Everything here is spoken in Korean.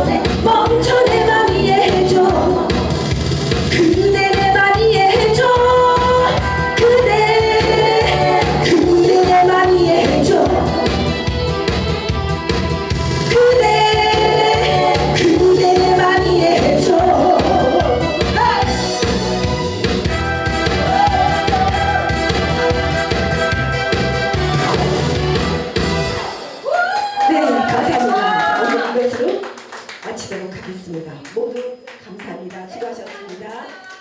전에 마치도록 하겠습니다. 모두 감사합니다. 수고하셨습니다.